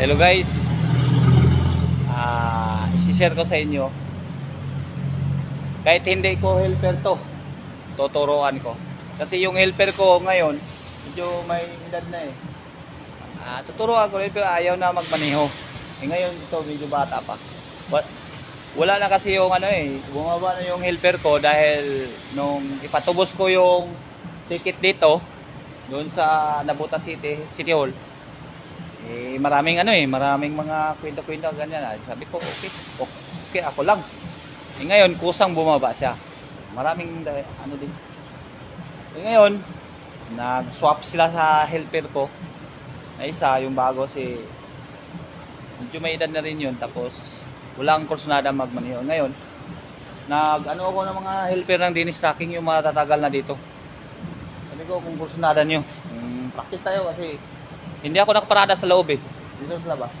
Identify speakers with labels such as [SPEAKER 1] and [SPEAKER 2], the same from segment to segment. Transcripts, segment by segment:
[SPEAKER 1] Hello guys. Ah, i-share ko sa inyo. Kahit hindi ko helper to, tuturuan ko. Kasi yung helper ko ngayon, medyo may edad na eh. Ah, tuturuan ko rin pero ayaw na magmaneho. Eh ngayon ito medyo bata pa. Wa- Wala na kasi yung ano eh, bumaba na yung helper ko dahil nung ipatubos ko yung ticket dito doon sa Nabuta City, City Hall. Eh, maraming ano eh, maraming mga kwento-kwento ganyan. ah. Sabi ko, okay, okay, ako lang. Eh ngayon, kusang bumaba siya. Maraming ano din. Eh ngayon, nag-swap sila sa helper ko. Na isa, yung bago si medyo may edad na rin yun. Tapos, walang kursunada magmaniho. Ngayon, nag ano ako ng mga helper ng dinis tracking yung mga tatagal na dito. Sabi ko, kung kursunada nyo, mm, practice tayo kasi hindi ako nakaparada sa loob eh. Dito sa labas.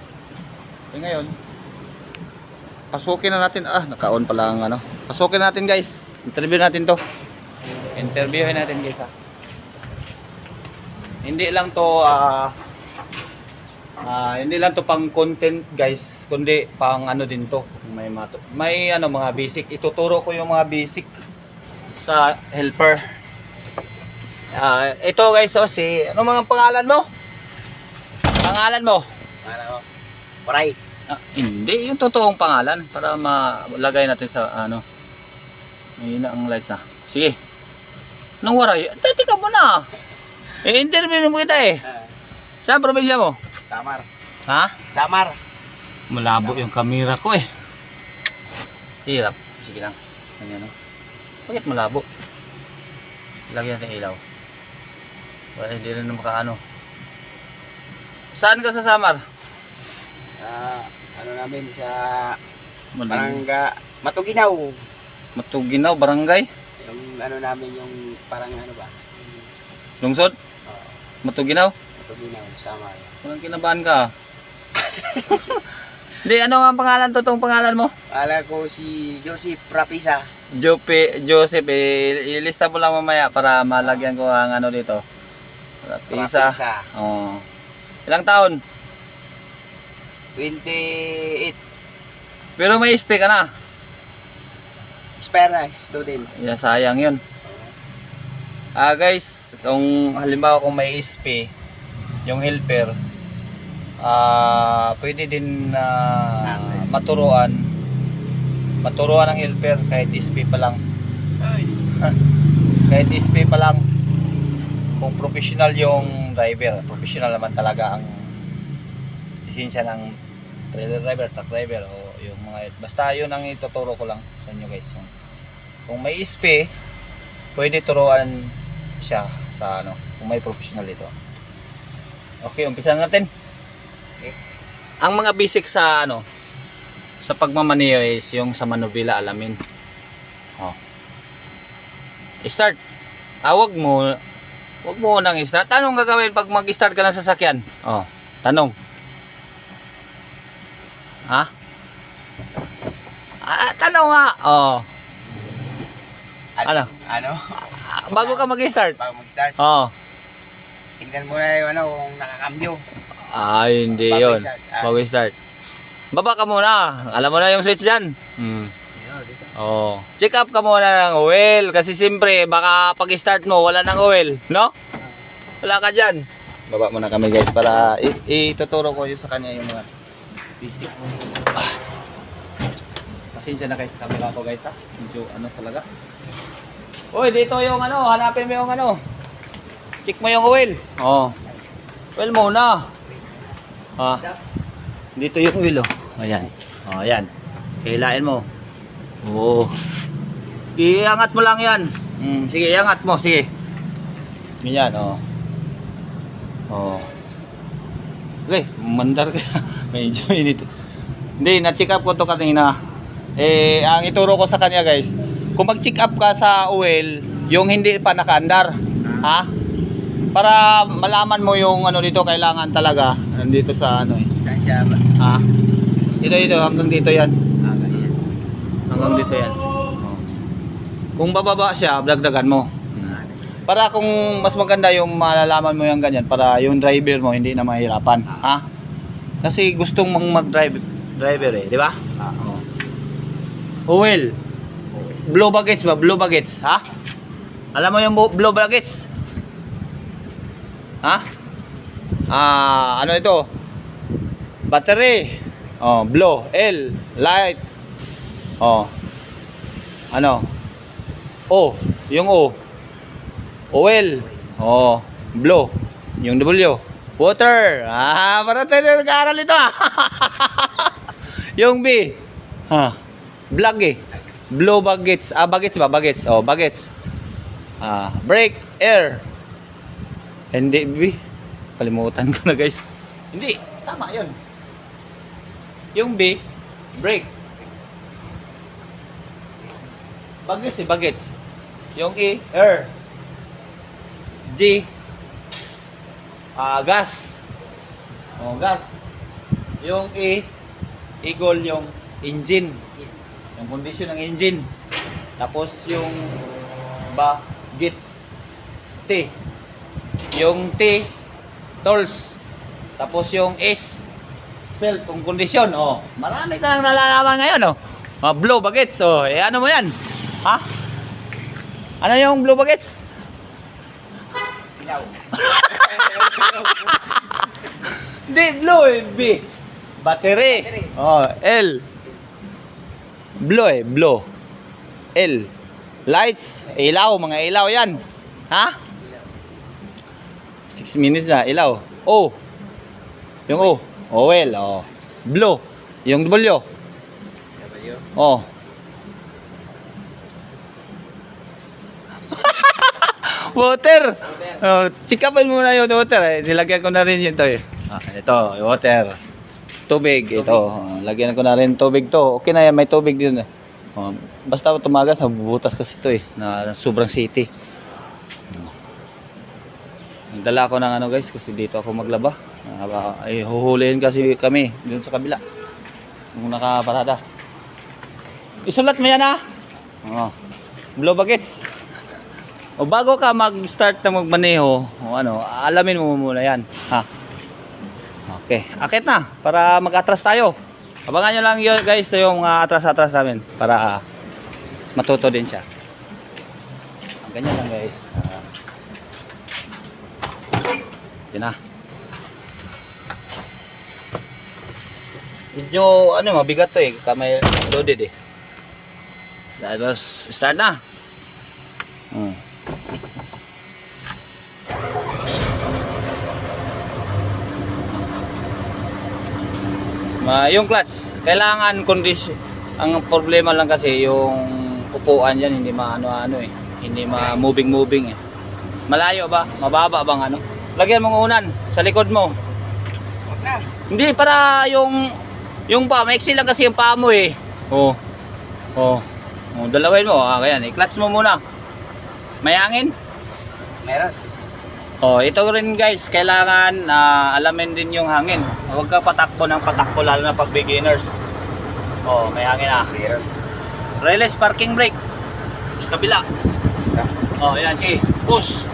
[SPEAKER 1] Eh ngayon, pasukin na natin. Ah, naka-on pala ang ano. Pasukin na natin guys. Interview natin to. Interviewin natin guys ah. Hindi lang to ah ah, hindi lang to pang content guys, kundi pang ano din to. May mato. May ano mga basic. Ituturo ko yung mga basic sa helper. Ah, ito guys, oh, si ano mga pangalan mo? Pangalan mo?
[SPEAKER 2] Ano? Paray.
[SPEAKER 1] Ah, hindi, yung totoong pangalan para malagay natin sa ano. Mahina ang lights ah. Sige. Nang waray, tati ka muna. Eh, interview mo kita eh. Saan probinsya mo?
[SPEAKER 2] Samar.
[SPEAKER 1] Ha?
[SPEAKER 2] Samar.
[SPEAKER 1] Malabo yung camera ko eh. Hirap. Sige lang. Ganyan no. Bakit malabo? Lagyan natin ilaw. Wala, hindi rin na makaano. Saan ka sa Samar?
[SPEAKER 2] Ah, ano namin sa
[SPEAKER 1] Malang.
[SPEAKER 2] Barangga Matuginaw.
[SPEAKER 1] Matuginaw, barangay.
[SPEAKER 2] Yung ano namin yung parang ano ba?
[SPEAKER 1] Lungsod?
[SPEAKER 2] Uh,
[SPEAKER 1] Matuginaw.
[SPEAKER 2] Matuginaw, Samar.
[SPEAKER 1] Walang kinabahan ka. Hindi, ano ang pangalan, totoong pangalan mo?
[SPEAKER 2] Ala ko si Joseph Rapisa.
[SPEAKER 1] Jope, Joseph, eh, ilista mo lang mamaya para malagyan ko ang ano dito. Pisa.
[SPEAKER 2] Rapisa.
[SPEAKER 1] Oh. Ilang taon?
[SPEAKER 2] 28.
[SPEAKER 1] Pero may SP ka na.
[SPEAKER 2] Na, student.
[SPEAKER 1] Yeah, sayang yun. Ah guys, kung halimbawa kung may SP, yung helper, ah pwede din na maturuan maturuan ng helper kahit SP pa lang. kahit SP pa lang kung professional yung driver, professional naman talaga ang lisensya ng trailer driver, truck driver o yung mga basta yun ang ituturo ko lang sa inyo guys. Yung- Kung may SP, pwede turuan siya sa ano, kung may professional dito. Okay, umpisa na natin.
[SPEAKER 2] Okay.
[SPEAKER 1] Ang mga basic sa ano, sa pagmamaneho is yung sa manubila alamin. Oh. Start. Ah, wag mo wag mo nang start. Tanong gagawin pag mag-start ka ng sasakyan? Oh, tanong. Ha? Ah, tanong nga. Oh. Ano?
[SPEAKER 2] Ano?
[SPEAKER 1] Ah, Bago ka mag-start.
[SPEAKER 2] Bago mag-start,
[SPEAKER 1] Oh.
[SPEAKER 2] tingnan mo na yung ano, kung nakakambyo.
[SPEAKER 1] Ay, hindi
[SPEAKER 2] Bago
[SPEAKER 1] yun.
[SPEAKER 2] i-start. Ah.
[SPEAKER 1] Bago i-start. Baba ka muna. Alam mo na yung switch dyan. Hmm. Oh. Check up ka muna ng oil. Kasi siyempre, baka pag-start mo, wala ng oil. No? Wala ka dyan. Baba muna kami guys para ituturo ko yung sa kanya yung mga basic. Ah. Pasensya na guys sa camera ko guys ha. Medyo ano talaga. Uy, dito yung ano, hanapin mo yung ano. Check mo yung oil. Oh. Oil muna. Ah. Dito yung oil oh. Ayan. Oh, ayan. Hilain mo. Oo. Iangat mo lang yan. Mm, sige, iangat mo. Sige. Ganyan, oh. Oh. Okay, mandar ka. Medyo init. Hindi, na-check up ko to kanina. Eh, ang ituro ko sa kanya guys, kung mag-check up ka sa oil, yung hindi pa nakaandar, ha? Para malaman mo yung ano dito kailangan talaga nandito sa ano eh.
[SPEAKER 2] Saan siya ba?
[SPEAKER 1] Ha? Dito dito hanggang dito 'yan. Dito 'yan. Kung bababa siya, dagdagan mo. Para kung mas maganda yung malalaman mo yung ganyan para yung driver mo hindi na mahirapan, ha? Kasi gustong mang mag-drive driver eh, di ba? Oh. Oil. Blow bagets ba? Blow bagets, ha? Alam mo yung blow bagets? Ha? Ah, ano ito? Battery. Oh, blow, L, light. Oh. Ano? O, yung O. Oil. Oh, blow. Yung W. Water. Ah, para tayo nag-aaral ito ah. yung B. Ha. Vlog eh. Blow bagets. Ah, bagets ba? Bagets. Oh, bagets. Ah, brake, air. Hindi, B. Kalimutan ko na guys. Hindi. Tama yun. Yung B, brake. Bagets eh, bagets. Yung E, air. G, ah, gas. Oh, gas. Yung E, eagle yung engine. Yung condition ng engine. Tapos yung ba, gets. T. Yung T, tolls. Tapos yung S, self, kung kondisyon. Oh, marami kang nalalaman ngayon, oh. Mga blow bagets. Oh, eh, ano mo yan? Ha? Ano yung blow bagets?
[SPEAKER 2] Ilaw.
[SPEAKER 1] Hindi, blue eh. B. Battery.
[SPEAKER 2] Battery.
[SPEAKER 1] Oh, L. Blue eh, blue. L. Lights. Ilaw, mga ilaw yan. Ha? 6 minutes na, ilaw. O. Yung O. Oil, oh. Blue. Yung W.
[SPEAKER 2] W.
[SPEAKER 1] Oh. Water. Oh, sikapin muna yung water. Eh. Nilagyan ko na rin ito eh. Ah, ito, water. Tubig, ito. Oh, lagyan ko na rin tubig to. Okay na yan, may tubig din. eh. Oh, basta tumagas, bubutas kasi ito eh. Na sobrang city. Oh. Nagdala ko ng ano guys kasi dito ako maglaba. Ay huhulihin kasi kami dun sa kabila. Nung nakaparada. Isulat mo yan ah. Oh. Blow bagets. O bago ka mag-start na magmaneho, o ano, alamin mo muna yan. Ha? Okay. Akit na para mag-atras tayo. Abangan nyo lang yun guys yung mga atras-atras namin para ah, matuto din siya. Ganyan lang guys. Ah. Yun na. Medyo ano mabigat to eh. Kamay loaded eh. Tapos start na. Hmm. Ma, yung clutch, kailangan condition. Ang problema lang kasi yung upuan yan hindi maano-ano eh. Hindi ma-moving-moving eh. Malayo ba? Mababa bang ano? Lagyan mong unan sa likod mo.
[SPEAKER 2] Huwag na.
[SPEAKER 1] Hindi para yung yung pa, maiksi lang kasi yung paa mo eh. Oh. Oh. Oh, dalawin mo. Ah, kaya i-clutch mo muna. May hangin?
[SPEAKER 2] Meron.
[SPEAKER 1] Oh, ito rin guys, kailangan ah, alamin din yung hangin. Huwag ka patakbo ng patakbo lalo na pag beginners. Oh, may hangin ah. Release parking brake. Kabila. Oh, yan sige. Push.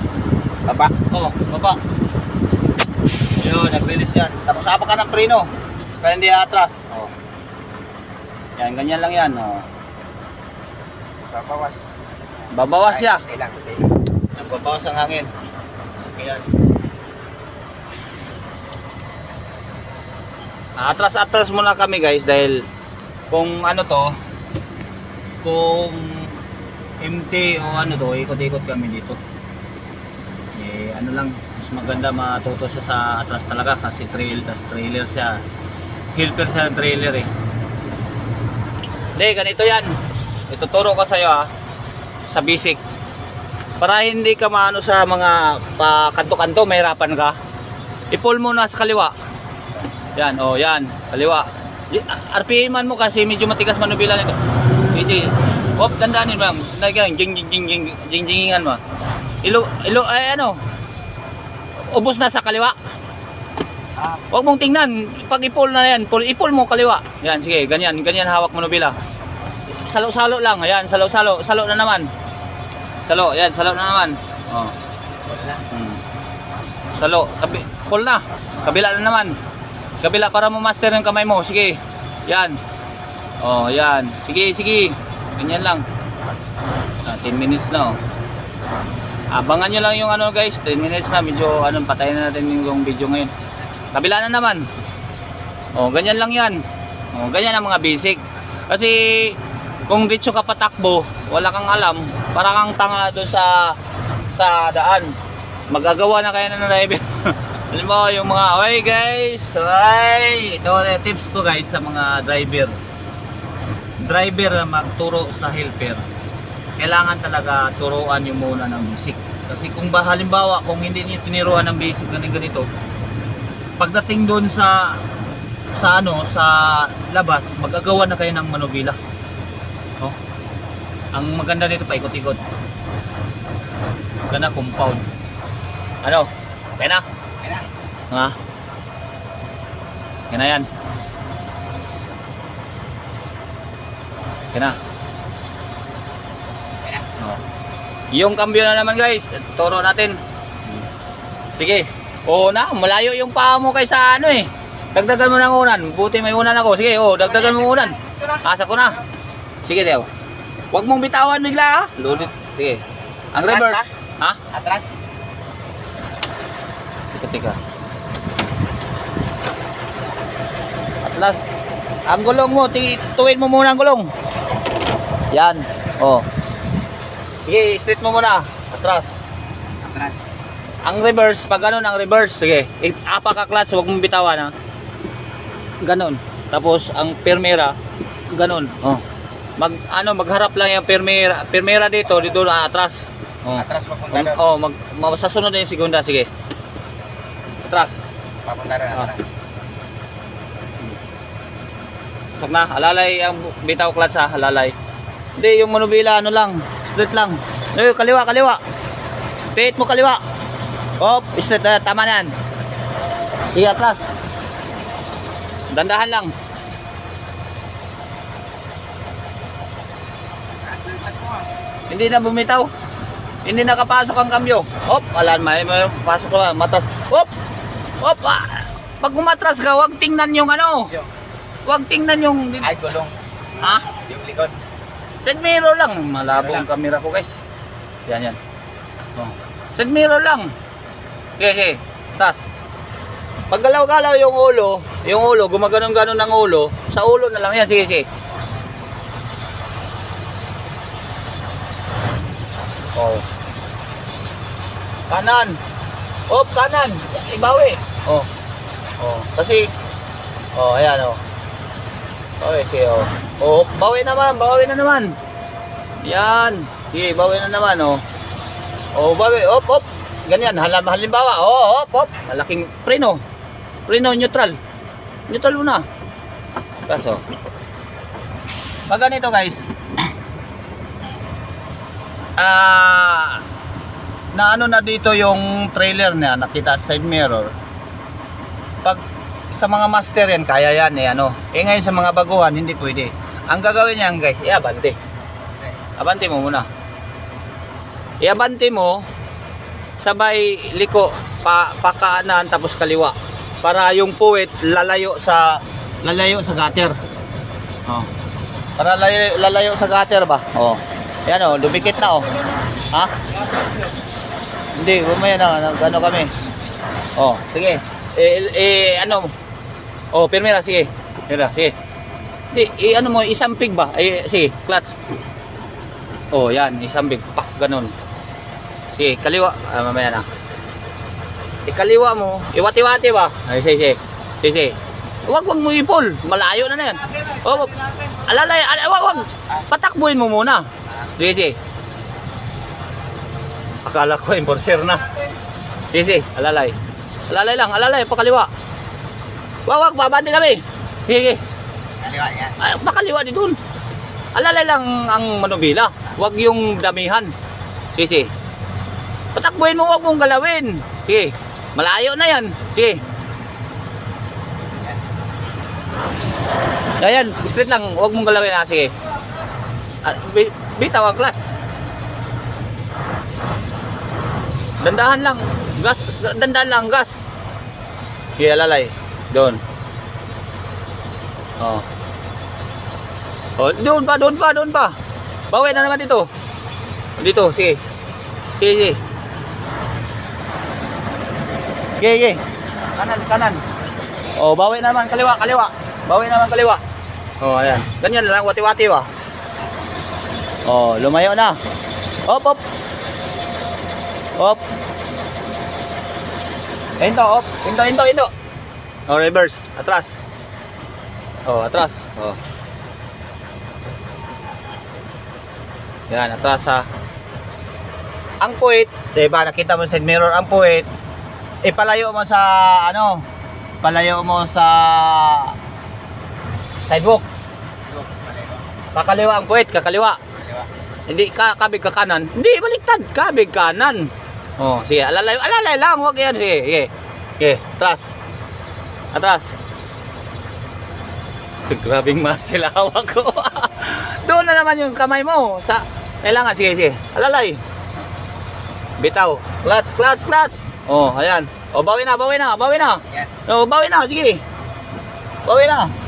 [SPEAKER 2] Baba.
[SPEAKER 1] Oh, baba. Yun, nag-release yan. Tapos apa ka ng preno. Para hindi atras. Oh. Yan, ganyan lang yan. Oh.
[SPEAKER 2] Babawas.
[SPEAKER 1] Babawas siya. Nagbabawas ang hangin. Ayan. Atras-atras muna kami guys dahil kung ano to, kung MT o ano to, ikot-ikot kami dito. Eh, ano lang, mas maganda matuto siya sa atras talaga kasi trail, tas trailer siya. Helper siya ng trailer eh. Hindi, ganito yan. Ituturo ko sa'yo ah, sa basic para hindi ka maano sa mga pa kanto-kanto mahirapan ka i-pull mo na sa kaliwa. Yan oh yan kaliwa. RPM mo kasi medyo matigas manubila nito. Easy Hop, dandanin bang nagyan jing jing jing jing jing jingingan mo. Ilo ilo ay ano? Ubos na sa kaliwa. Huwag mong tingnan. Pag i-pull na yan pull, i-pull mo kaliwa. Yan sige ganyan. Ganyan hawak mo nubila salo-salo lang. Ayan salo-salo. Salo na naman salo yan salo na naman oh. Hmm. Salo, kabi, pull na. Kabila na naman. Kabila para mo master yung kamay mo. Sige. Yan. Oh, yan. Sige, sige. Ganyan lang. Ah, 10 minutes na oh. Abangan nyo lang yung ano guys, 10 minutes na. Medyo ano, patayin na natin yung video ngayon. Kabila na naman. Oh, ganyan lang yan. Oh, ganyan ang mga basic. Kasi kung dito ka patakbo, wala kang alam, para kang tanga doon sa sa daan. Magagawa na kaya na driver. Mo, yung mga, oy guys, oy, ito tips ko guys sa mga driver. Driver na magturo sa helper, kailangan talaga turuan yung muna ng basic. Kasi kung ba halimbawa, kung hindi niyo tiniruan ng basic ganito ganito, pagdating doon sa sa ano, sa labas, magagawa na kayo ng manubila. Ang maganda dito paikot-ikot. Maganda compound. Ano? Okay na?
[SPEAKER 2] Ayan na.
[SPEAKER 1] Ha? Okay na yan. Okay na.
[SPEAKER 2] Ayan na.
[SPEAKER 1] Oh. Yung cambio na naman guys, turo natin. Sige. Oo na, malayo yung paa mo kay sa ano eh. Dagdagan mo ng unan. Buti may unan ako. Sige, oh, dagdagan mo unan. Asa ko na. Sige, Deo. Huwag mong bitawan bigla ha. Lulit. Sige. Ang
[SPEAKER 2] Atras
[SPEAKER 1] reverse. Ha?
[SPEAKER 2] Atras.
[SPEAKER 1] Tika, tika. Atlas. Ang gulong mo, tuwin mo muna ang gulong. Yan. Oh. Sige, straight mo muna. Atras.
[SPEAKER 2] Atras.
[SPEAKER 1] Ang reverse, pag ganun ang reverse, sige. Apa ka clutch, huwag mong bitawan ha. Ganun. Tapos ang permera, ganun. Oh. Mag ano, magharap lang yung permera, permera dito, dito na atras. Oh.
[SPEAKER 2] Atras papunta doon.
[SPEAKER 1] oh, mag, mag sa sunod na yung segunda, sige. Atras.
[SPEAKER 2] Papunta.
[SPEAKER 1] Ah.
[SPEAKER 2] atras.
[SPEAKER 1] Sok na, alalay ang bitaw clutch ha, alalay. Hindi, yung monobila, ano lang, straight lang. Eh, kaliwa, kaliwa. Pihit mo kaliwa. Hop, straight na, tama na yan. Sige, atlas. Dandahan lang.
[SPEAKER 2] Atras na yung clutch mo, ah.
[SPEAKER 1] Hindi na bumitaw. Hindi nakapasok ang kambyo. Hop, alam, may, may pasok na, mata. Hop, hop, ah. Pag umatras ka, huwag tingnan yung ano. Huwag tingnan yung,
[SPEAKER 2] Ay, gulong.
[SPEAKER 1] ha?
[SPEAKER 2] Yung likod.
[SPEAKER 1] Side mirror lang. Malabo ang camera ko guys. Yan yan. Oh. Side mirror lang. Okay, okay. Tas. Pag galaw-galaw yung ulo, yung ulo, gumaganon-ganon ng ulo, sa ulo na lang yan. Sige, sige. Oh. Kanan. Oh, kanan. Ibawi. Oh. Oh. Kasi, oh, ayan, oh. Okay, sige, oh. Oh, bawi naman, bawi na naman. Yan. Sige, bawi na naman, oh. Oh, bawi. Op, op. Ganyan, halim, halimbawa. Oh, op, op. Malaking preno. Preno neutral. Neutral muna. Kaso. Pag ganito, guys. Ah, na ano na dito yung trailer niya, nakita side mirror. Pag sa mga master yan, kaya yan eh, ano. Eh ngayon sa mga baguhan, hindi pwede. Ang gagawin niyan guys, iabante. Abante mo muna. Iabante mo, sabay liko, pa, pakaanan, tapos kaliwa. Para yung puwit lalayo sa lalayo sa gutter. Oh. Para lalayo, lalayo sa gutter ba? Oh. Yan oh, dumikit na oh. Ha? Hindi, mamaya na, nag- ano kami. Oh, sige. Eh, eh, ano, Oh, permira, sige. Permira, sige. Di, i ano mo, isang pig ba? Eh, sige, clutch. Oh, yan, isang pig. Pak, ganun. Sige, kaliwa. Ah, mamaya na. Ikaliwa mo, iwati-wati ba? Ay, sige, sige. Sige, sige. Huwag, huwag mo ipol. Malayo na na yan. Oh, alalay, alalay, wag, wag. Patakbuhin mo muna. Sige. Akala ko, enforcer na. Sige, alalay. Alalay lang, alalay, pakaliwa. Wag, wag, babante kami. Sige.
[SPEAKER 2] Kaliwa yan.
[SPEAKER 1] Ay, pakaliwa din dun. Alalay lang ang manubila. Wag yung damihan. Sige. Patakbuhin mo, wag mong galawin. Sige. Malayo na yan. Sige. Ayan, straight lang. Wag mong galawin ha. Sige. Ah, bi- bitaw ang clutch. Dandahan lang. Gas. Dandahan lang gas. Sige, alalay. Doon. Oh. Oh, doon pa, doon pa, doon pa. Bawi na naman dito. Dito, sige. Sige, sige. Sige, sige. Kanan, kanan. Oh, bawi na naman, kaliwa, kaliwa. Bawi naman kaliwa. Oh, ayan. Ganyan lang, wati-wati ba. Oh, lumayo na. Hop, hop. Hop. Hinto, hop. Hinto, hinto, hinto. Oh, reverse. Atras. Oh, atras. Oh. Yan, atras ha. Ang puwit, diba, nakita mo sa mirror, ang puwit, ipalayo mo sa, ano, palayo mo sa sidewalk. Kakaliwa ang puwit, kakaliwa. Hindi ka kabig ka kanan. Hindi, baliktad. Kabig kanan. Oh, sige, alalay, alalay lang, wag yan. Sige, sige. Sige, atras. Atras. Grabing muscle hawak ko. Doon na naman yung kamay mo. Sa, kailangan, sige, sige. Alalay. Bitaw. Clutch, clutch, clutch. Oh, ayan. Oh, bawi na, bawi na, bawi na.
[SPEAKER 2] Yan.
[SPEAKER 1] Oh, bawi na, sige. Bawi na.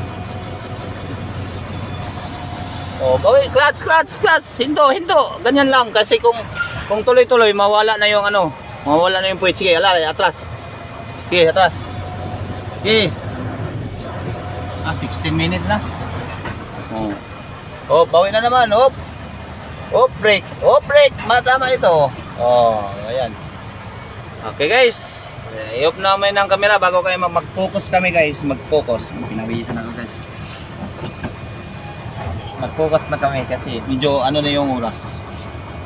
[SPEAKER 1] Oh, bawi, clutch, clutch, clutch. Hinto, hinto. Ganyan lang kasi kung kung tuloy-tuloy mawala na yung ano, mawala na yung puwit. Sige, alalay, atras. Sige, atras. Sige. Ah, 16 minutes na. Oh. Oh, bawi na naman. Hop. Hop, break. Hop, break. Matama ito. Oh, ayan. Okay, guys. Eh, I-off namin ng camera bago kayo mag- mag-focus kami, guys. Mag-focus. Pinawisan guys. Mag-focus na kami kasi medyo ano na yung oras.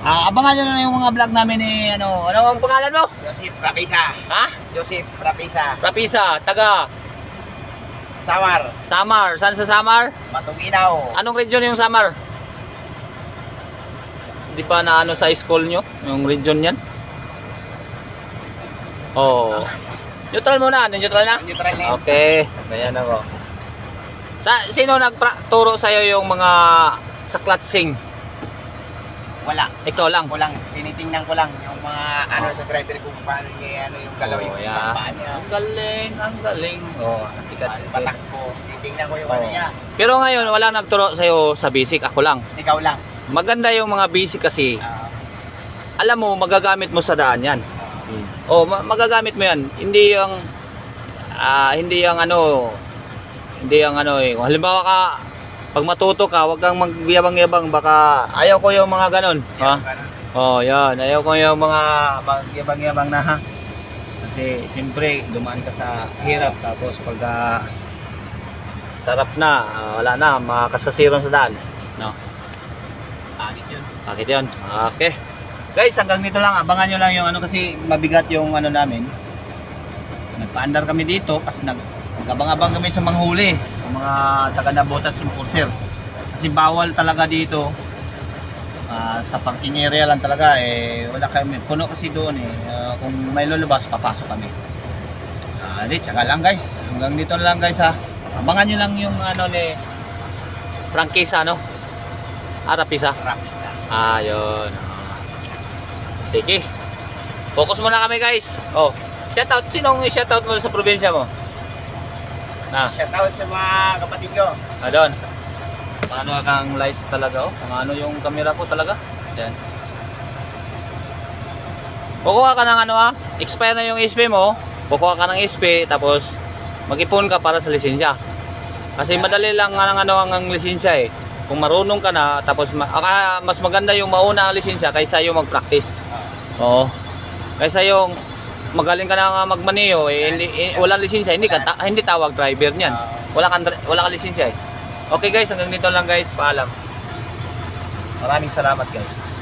[SPEAKER 1] Ah, abangan nyo na yung mga vlog namin ni ano, ano ang pangalan mo?
[SPEAKER 2] Joseph Rapisa.
[SPEAKER 1] Ha?
[SPEAKER 2] Joseph Rapisa.
[SPEAKER 1] Rapisa, taga
[SPEAKER 2] Samar.
[SPEAKER 1] Samar. Saan sa Samar?
[SPEAKER 2] Matuginaw.
[SPEAKER 1] Anong region yung Samar? Hindi pa na ano sa school nyo? Yung region yan? Oh. Neutral muna. Neutral na?
[SPEAKER 2] Neutral na.
[SPEAKER 1] Okay. Ayan ako. Sa, sino nagturo sa'yo yung mga sa clutching?
[SPEAKER 2] Wala.
[SPEAKER 1] Ikaw lang.
[SPEAKER 2] Ako lang, tinitingnan ko lang yung mga ano sa driver kung paano niya ano yung galaw
[SPEAKER 1] Oh,
[SPEAKER 2] yung
[SPEAKER 1] yeah.
[SPEAKER 2] niya.
[SPEAKER 1] Ang galing, ang galing. Oh, tikat.
[SPEAKER 2] Batak ko. Titingnan ko yung
[SPEAKER 1] Oh.
[SPEAKER 2] ano niya.
[SPEAKER 1] Pero ngayon, wala nagturo sa'yo sa basic. Ako lang.
[SPEAKER 2] Ikaw lang.
[SPEAKER 1] Maganda yung mga basic kasi,
[SPEAKER 2] Ah,
[SPEAKER 1] alam mo, magagamit mo sa daan yan. Oh, ma- magagamit mo yan. Hindi yung, ah, hindi yung ano, hindi yung ano eh. Kung halimbawa ka, pag matuto ka, wag kang magyabang-yabang. Baka, ayaw ko yung mga ganon. Ha? Oh, yan. Ayaw ko yung mga magyabang-yabang na ha. Kasi, siyempre, dumaan ka sa hirap. Tapos, pag ah, sarap na, ah, wala na, makakaskasiron sa daan. No?
[SPEAKER 2] Pangit yun.
[SPEAKER 1] Bakit yun? Okay. Guys, hanggang dito lang. Abangan nyo lang yung ano kasi mabigat yung ano namin. Nagpaandar kami dito kasi nag nagabang-abang kami sa manghuli. Yung mga taga Nabotas enforcer. Kasi bawal talaga dito. Ah, sa parking area lang talaga eh wala kami puno kasi doon eh Ah, kung may lulubas papasok kami ah di tsaka lang guys hanggang dito lang guys ha abangan nyo lang yung ano ni Frankisa no Arapisa
[SPEAKER 2] Rapisa.
[SPEAKER 1] Ah, yun. Sige. Focus muna kami, guys. Oh, shoutout. Sinong shoutout mo sa probinsya mo? Ah,
[SPEAKER 2] Shoutout sa mga kapatid ko.
[SPEAKER 1] ah doon. Paano kang lights talaga, oh. Paano yung camera ko talaga. Yan. Kukuha ka ng ano ah, expire na yung SP mo, kukuha ka ng SP, tapos mag-ipon ka para sa lisensya. Kasi madali lang nga ng ano ang, ang lisensya eh. Kung marunong ka na, tapos ma- aka, mas maganda yung mauna ang lisensya kaysa yung mag-practice. Oo. Kaysa yung magaling ka na nga magmaneho, eh, hindi, eh, walang lisensya, hindi, ka ta- hindi tawag driver niyan. Wala kang, dri- wala kang lisensya eh. Okay guys, hanggang dito lang guys, paalam. Maraming salamat guys.